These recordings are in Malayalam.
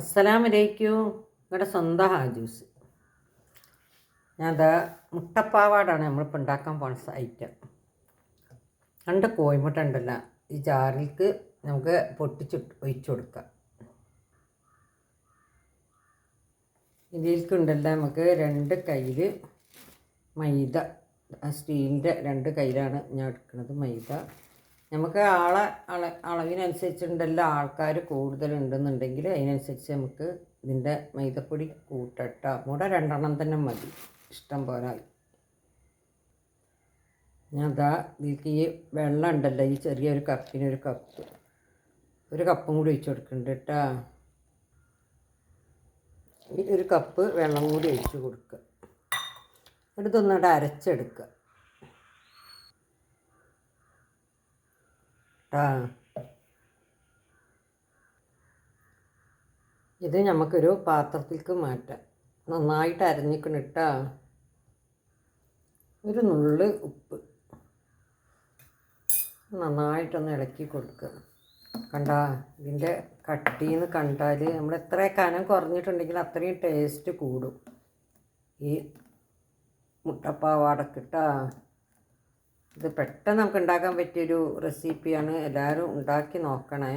അസ്സലാമലൈക്കും. ഇവിടെ സ്വന്തം ഹാജൂസ്. ഞാൻ അതാ മുട്ടപ്പാവാടാണ് നമ്മളിപ്പോൾ ഉണ്ടാക്കാൻ പോണ ഐറ്റം. രണ്ട് കോഴിമുട്ട ഉണ്ടല്ല ഈ ജാറിലേക്ക് നമുക്ക് പൊട്ടിച്ച് ഒഴിച്ചു കൊടുക്കാം. ഇതിലേക്ക് ഉണ്ടല്ലോ നമുക്ക് രണ്ട് കയ്യിൽ മൈദ. സ്റ്റീലിന്റെ രണ്ട് കയ്യിലാണ് ഞാൻ എടുക്കുന്നത് മൈദ. നമുക്ക് ആളെ അള അളവിനനുസരിച്ചുണ്ടല്ലോ ആൾക്കാർ കൂടുതലുണ്ടെന്നുണ്ടെങ്കിൽ അതിനനുസരിച്ച് നമുക്ക് ഇതിന്റെ മൈദപ്പൊടി കൂട്ടട്ട. മുട രണ്ടെണ്ണം തന്നെ മതി. ഇഷ്ടം പോലെ. ഞാൻ അതാ ഇതിലേക്ക് ഈ വെള്ളം ഉണ്ടല്ലോ ഈ ചെറിയൊരു കപ്പിനൊരു കപ്പ്. ഒരു കപ്പും കൂടി ഒഴിച്ചു കൊടുക്കുന്നുണ്ട് കേട്ടോ. ഒരു കപ്പ് വെള്ളം കൂടി ഒഴിച്ച് കൊടുക്കുക എടുത്തൊന്നിട്ട് അരച്ചെടുക്കുക ആ. ഇത് നമുക്കൊരു പാത്രത്തിലേക്ക് മാറ്റാം. നന്നായിട്ട് അരഞ്ഞിക്കണം കേട്ടോ ഒരു നുള്ള് ഉപ്പ്. നന്നായിട്ടൊന്ന് ഇളക്കി കൊടുക്കുക കണ്ട ഇതിന്റെ കട്ടിന്ന് കണ്ടാൽ നമ്മൾ എത്ര കനം കുറഞ്ഞിട്ടുണ്ടെങ്കിൽ അത്രയും ടേസ്റ്റ് കൂടും. ഈ മുട്ടപ്പാവാടൊക്കെ ഇട്ടാ ഇത് പെട്ടെന്ന് നമുക്ക് ഉണ്ടാക്കാൻ പറ്റിയൊരു റെസിപ്പിയാണ് എല്ലാവരും ഉണ്ടാക്കി നോക്കണേ.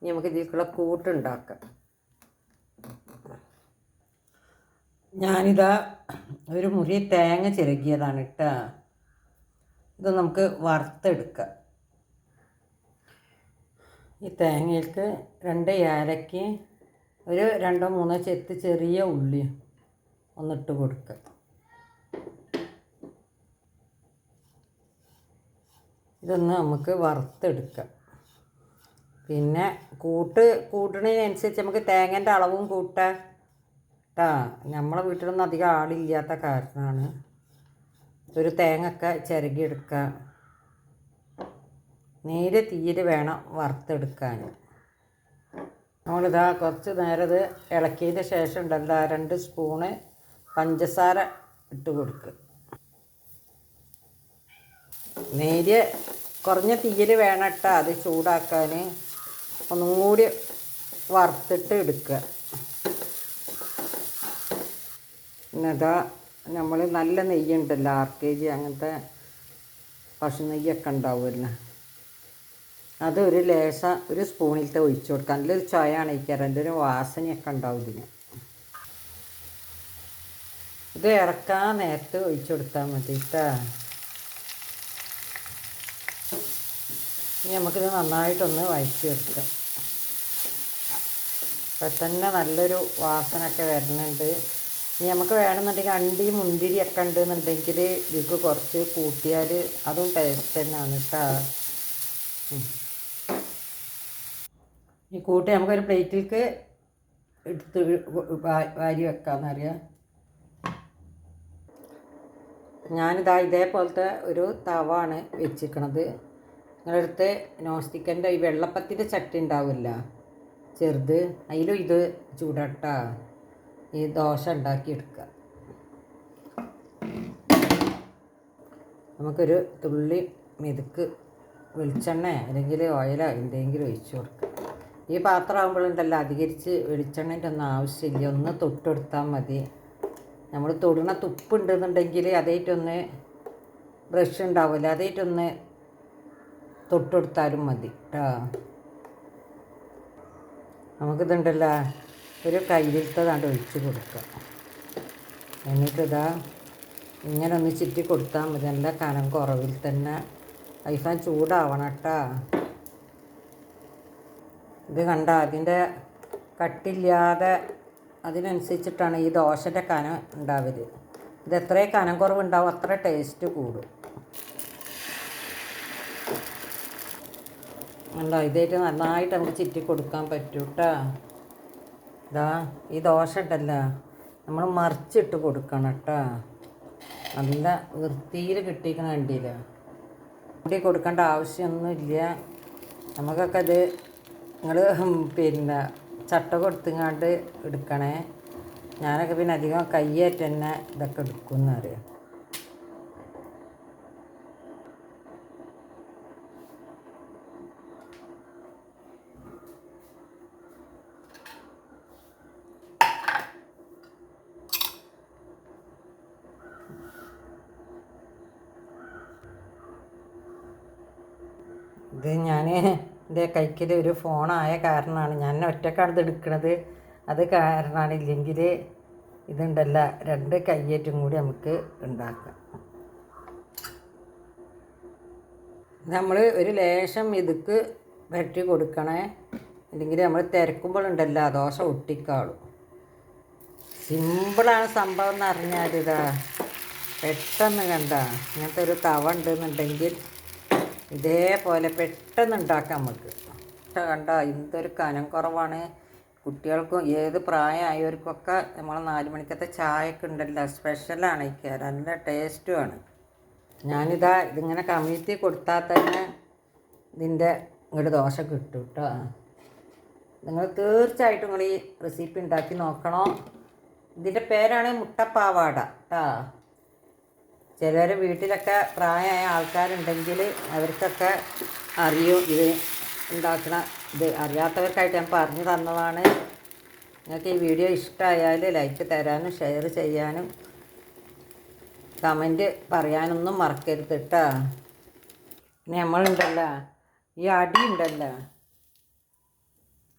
ഇനി നമുക്ക് ഇതിലേക്കുള്ള കൂട്ടുണ്ടാക്കാം. ഞാനിതാ ഒരു മുറി തേങ്ങ ചിരകിയതാണ് കേട്ടോ ഇത് നമുക്ക് വറുത്തെടുക്കാം. ഈ തേങ്ങയിലേക്ക് രണ്ട് ഏലയ്ക്ക് ഒരു രണ്ടോ മൂന്നോ ചെത്ത് ചെറിയ ഉള്ളി ഒന്നിട്ട് കൊടുക്കുക ഇതൊന്ന് നമുക്ക് വറുത്തെടുക്കാം. പിന്നെ കൂട്ട് കൂട്ടണതിനനുസരിച്ച് നമുക്ക് തേങ്ങന്റെ അളവും കൂട്ടാം. കേട്ടാ നമ്മളെ വീട്ടിലൊന്നും അധികം ആളില്ലാത്ത കാരണമാണ് ഒരു തേങ്ങയൊക്കെ ചിരകിയെടുക്കുക. നേരെ തീയിൽ വേണം വറുത്തെടുക്കാൻ. നമ്മളിതാ കുറച്ച് നേരം ഇത് ഇളക്കിയതിന്റെ ശേഷം ഉണ്ടല്ലോ രണ്ട് സ്പൂണ് പഞ്ചസാര ഇട്ട് കൊടുക്കുക. നേരിയ കുറഞ്ഞ തീയിൽ വേണം അത് ചൂടാക്കാൻ. ഒന്നും കൂടി വറുത്തിട്ട് എടുക്കുക. പിന്നെതാ നമ്മൾ നല്ല നെയ്യുണ്ടല്ലോ ആർ കെ ജി അങ്ങനത്തെ പശു നെയ്യൊക്കെ ഉണ്ടാവുമല്ലോ. അത് ഒരു ലേശ ഒരു സ്പൂണിലത്തെ ഒഴിച്ചു കൊടുക്കുക. നല്ലൊരു ചൊയാണ് അണയിക്കാറ് എന്റെ ഒരു വാസനയൊക്കെ ഉണ്ടാവും ഇതിന്. ഇത് ഇറക്കാൻ നേരത്തെ ഒഴിച്ചു കൊടുത്താൽ മതി കേട്ടോ ഇനി നമുക്കിത് നന്നായിട്ടൊന്ന് വഴറ്റി വെക്കാം ഇപ്പം തന്നെ നല്ലൊരു വാസനയൊക്കെ വരുന്നുണ്ട്. ഇനി നമുക്ക് വേണമെന്നുണ്ടെങ്കിൽ അണ്ടി മുന്തിരി ഒക്കെ ഉണ്ടെന്നുണ്ടെങ്കിൽ ഇതിക്ക് കുറച്ച് കൂട്ടിയാൽ അതും ടേസ്റ്റ് തന്നെയാണ് കേട്ടോ. ഈ കൂട്ടി നമുക്കൊരു പ്ലേറ്റിലേക്ക് എടുത്ത് വാരി വെക്കാമെന്നറിയാം ഞാനിതാ ഇതേപോലത്തെ ഒരു തവാണ് വെച്ചിരിക്കണത്. നിങ്ങളടുത്ത് നോസ്റ്റിക്കന്റെ ഈ വെള്ളപ്പത്തിന്റെ ചട്ടി ഉണ്ടാവില്ല. ചെറുത് അതിലും ഇത് ചൂടട്ട. ഈ ദോശ ഉണ്ടാക്കിയെടുക്കുക. നമുക്കൊരു തുള്ളി മെതുക്ക് വെളിച്ചെണ്ണ അല്ലെങ്കിൽ ഓയിലോ എന്തെങ്കിലും ഒഴിച്ചു കൊടുക്കുക ഈ പാത്രം ആകുമ്പോഴുണ്ടല്ലോ അധികരിച്ച് വെളിച്ചെണ്ണന്റെ ഒന്നും ആവശ്യമില്ല. ഒന്ന് തൊട്ടെടുത്താൽ മതി. നമ്മൾ തൊടുന്ന തുപ്പുണ്ടെന്നുണ്ടെങ്കിൽ അതേറ്റൊന്ന് ബ്രഷ് ഉണ്ടാവില്ല. അതേറ്റൊന്ന് തൊട്ടെടുത്താലും മതി കേട്ടോ നമുക്കിതുണ്ടല്ലോ ഒരു കയ്യിലത്തതാണ്ട് ഒഴിച്ച് കൊടുക്കുക എന്നിട്ടിതാ ഇങ്ങനെ ഒന്ന് ചുറ്റി കൊടുത്താൽ മതി. നല്ല കനം കുറവിൽ തന്നെ ഐഫാൻ ചൂടാവണം കേട്ടോ ഇത് കണ്ട അതിന്റെ കട്ടില്ലാതെ അതിനനുസരിച്ചിട്ടാണ് ഈ ദോശന്റെ കനം ഉണ്ടാവരുത് ഇത് എത്രയും കനം കുറവുണ്ടാവും അത്ര ടേസ്റ്റ് കൂടും. ഉണ്ടോ ഇതായിട്ട് നന്നായിട്ട് നമുക്ക് ചിറ്റി കൊടുക്കാൻ പറ്റും കേട്ടോ ഇതാ ഈ ദോശ ഉണ്ടല്ലോ. നമ്മൾ മറിച്ചിട്ട് കൊടുക്കണം കേട്ടോ നല്ല വൃത്തിയിൽ കിട്ടിയിരിക്കണ കണ്ടില്ല? കൂടി കൊടുക്കേണ്ട ആവശ്യമൊന്നുമില്ല. നമുക്കൊക്കെ ഇത് നിങ്ങൾ പിന്നെ ചട്ട കൊടുത്തുങ്ങാണ്ട് എടുക്കണേ. ഞാനൊക്കെ പിന്നെ അധികം കയ്യേറ്റ് തന്നെ ഇതൊക്കെ എടുക്കുമെന്ന് ഇത് ഞാൻ എന്റെ കൈക്കിൽ ഒരു ഫോണായ കാരണമാണ് ഞാൻ ഒറ്റക്കാണ് ഇത് എടുക്കുന്നത് അത് കാരണമാണ് ഇല്ലെങ്കിൽ ഇതുണ്ടല്ല. രണ്ട് കയ്യേറ്റും കൂടി നമുക്ക് ഉണ്ടാക്കാം. നമ്മൾ ഒരു ലേശം ഇതുക്ക് വരട്ടി കൊടുക്കണേ. അല്ലെങ്കിൽ നമ്മൾ തിരക്കുമ്പോഴുണ്ടല്ലോ ദോശ ഒട്ടിക്കാളും. സിമ്പിളാണ് സംഭവം എന്ന് അറിഞ്ഞാൽ ഇതാ. പെട്ടെന്ന് കണ്ട. ഇങ്ങനത്തെ ഒരു തവ ഉണ്ടെന്നുണ്ടെങ്കിൽ ഇതേപോലെ പെട്ടെന്ന് ഉണ്ടാക്കാം നമുക്ക്. കണ്ട എന്തൊരു കനം കുറവാണ്. കുട്ടികൾക്കും ഏത് പ്രായമായവർക്കൊക്കെ നമ്മൾ നാല് മണിക്കത്തെ ചായയൊക്കെ ഉണ്ടല്ലോ സ്പെഷ്യലാണ് ഈ നല്ല ടേസ്റ്റുമാണ് ഞാനിതാ ഇതിങ്ങനെ കമ്മിറ്റി കൊടുത്താൽ തന്നെ ഇതിന്റെ ഇങ്ങോട്ട് ദോശ കിട്ടും കേട്ടോ നിങ്ങൾ തീർച്ചയായിട്ടും നിങ്ങൾ ഈ റെസിപ്പി ഉണ്ടാക്കി നോക്കണോ. ഇതിന്റെ പേരാണ് മുട്ടപ്പാവാട കേട്ടോ ചിലർ വീട്ടിലൊക്കെ പ്രായമായ ആൾക്കാരുണ്ടെങ്കിൽ അവർക്കൊക്കെ അറിയും ഇത് ഉണ്ടാക്കണ ഇത് അറിയാത്തവർക്കായിട്ട് ഞാൻ പറഞ്ഞു തന്നതാണ്. നിങ്ങൾക്ക് ഈ വീഡിയോ ഇഷ്ടമായാൽ ലൈക്ക് തരാനും ഷെയർ ചെയ്യാനും കമന്റ് പറയാനൊന്നും മറക്കരുത് കേട്ടോ. പിന്നെ നമ്മളുണ്ടല്ലോ ഈ അടി ഉണ്ടല്ലോ.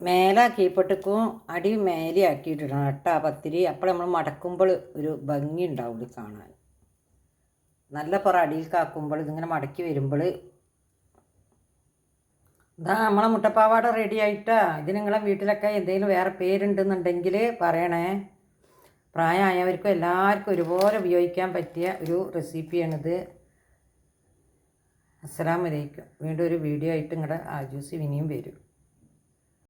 മേലെ കീപ്പട്ടിക്കും അടി മേലെ ആക്കിയിട്ടിടണം കേട്ടോ പത്തിരി. അപ്പോൾ നമ്മൾ മടക്കുമ്പോൾ ഒരു ഭംഗി ഉണ്ടാവുള്ളൂ കാണാൻ. നല്ല പുറ അടിയിൽ കാക്കുമ്പോൾ ഇതിങ്ങനെ മടക്കി വരുമ്പോൾ ഇതാ നമ്മളെ മുട്ടപ്പാവാട റെഡി ആയിട്ടാ. ഇത് നിങ്ങളെ വീട്ടിലൊക്കെ എന്തെങ്കിലും വേറെ പേരുണ്ടെന്നുണ്ടെങ്കിൽ പറയണേ. പ്രായമായവർക്കും എല്ലാവർക്കും ഒരുപോലെ ഉപയോഗിക്കാൻ പറ്റിയ ഒരു റെസിപ്പിയാണിത് അസ്സലാമലൈക്കും വീണ്ടും ഒരു വീഡിയോ ആയിട്ട് നിങ്ങളുടെ ആജൂസി ഇനിയും വരും.